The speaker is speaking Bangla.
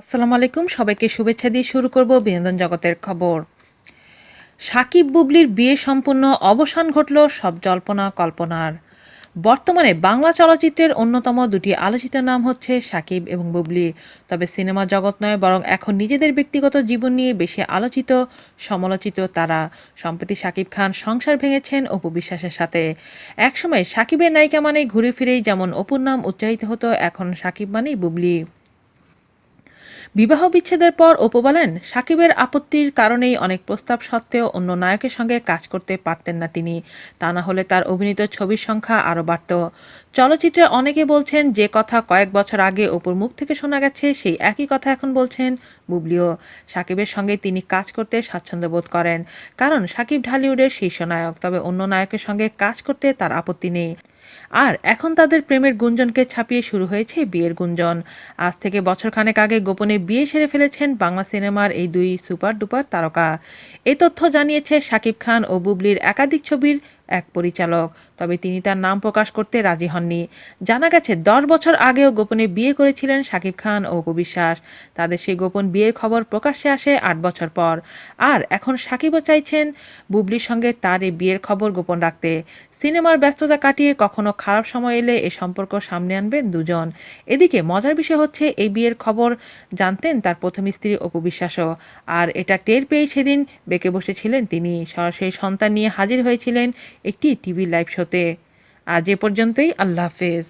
আসসালামু আলাইকুম। সবাইকে শুভেচ্ছা দিয়ে শুরু করব বিনোদন জগতের খবর। সাকিব বুবলির বিয়ে সম্পূর্ণ অবসান ঘটল সব জল্পনা কল্পনার। বর্তমানে বাংলা চলচ্চিত্রের অন্যতম দুটি আলোচিত নাম হচ্ছে সাকিব এবং বুবলি। তবে সিনেমা জগৎ নয়, বরং এখন নিজেদের ব্যক্তিগত জীবন নিয়ে বেশি আলোচিত, সমালোচিত তারা। সম্প্রতি সাকিব খান সংসার ভেঙেছেন অপু বিশ্বাসের সাথে। একসময় সাকিবের নায়িকা মানেই ঘুরে ফিরেই যেমন অপুর নাম উচ্চারিত হতো, এখন সাকিব মানেই বুবলি। বিবাহ বিচ্ছেদের পর অপু বলেন, সাকিবের আপত্তির কারণেই অনেক প্রস্তাব সত্ত্বেও অন্য নায়কের সঙ্গে কাজ করতে পারতেন না তিনি। তা না হলে তার অভিনীত ছবির সংখ্যা আরও বাড়ত। চলচ্চিত্রে অনেকে বলছেন, যে কথা কয়েক বছর আগে অপুর মুখ থেকে শোনা গেছে, সেই একই কথা এখন বলছেন বুবলিও। সাকিবের সঙ্গে তিনি কাজ করতে স্বাচ্ছন্দ্য বোধ করেন, কারণ সাকিব ঢালিউডের শীর্ষ নায়ক, তবে অন্য নায়কের সঙ্গে কাজ করতে তার আপত্তি নেই। আর এখন তাদের প্রেমের গুঞ্জনকে ছাপিয়ে শুরু হয়েছে বিয়ের গুঞ্জন। আজ থেকে বছরখানেক আগে গোপনে বিয়ে সেরে ফেলেছেন বাংলা সিনেমার এই দুই সুপার ডুপার তারকা। এ তথ্য জানিয়েছে শাকিব খান ও বুবলির একাধিক ছবির এক পরিচালক। তবে তিনি তার নাম প্রকাশ করতে রাজি হননি। জানা গেছে, দশ বছর আগেও গোপনে বিয়ে করেছিলেন শাকিব খান ও অপু বিশ্বাস। তাদের সেই গোপন বিয়ের খবর প্রকাশ্যে আসে আট বছর পর। আর এখন সাকিবও চাইছেন বুবলির সঙ্গে তার এই বিয়ের খবর গোপন রাখতে। সিনেমার ব্যস্ততা কাটিয়ে কখনো খারাপ সময় এলে এ সম্পর্ক সামনে আনবেন দুজন। এদিকে মজার বিষয় হচ্ছে, এই বিয়ের খবর জানতেন তার প্রথম স্ত্রী অপু বিশ্বাসও। আর এটা টের পেয়ে সেদিন বেঁকে বসেছিলেন তিনি। সরাসরি সন্তান নিয়ে হাজির হয়েছিলেন একটি টিভি লাইভ শোতে। আজ এ পর্যন্তই আল্লাহ হাফেজ।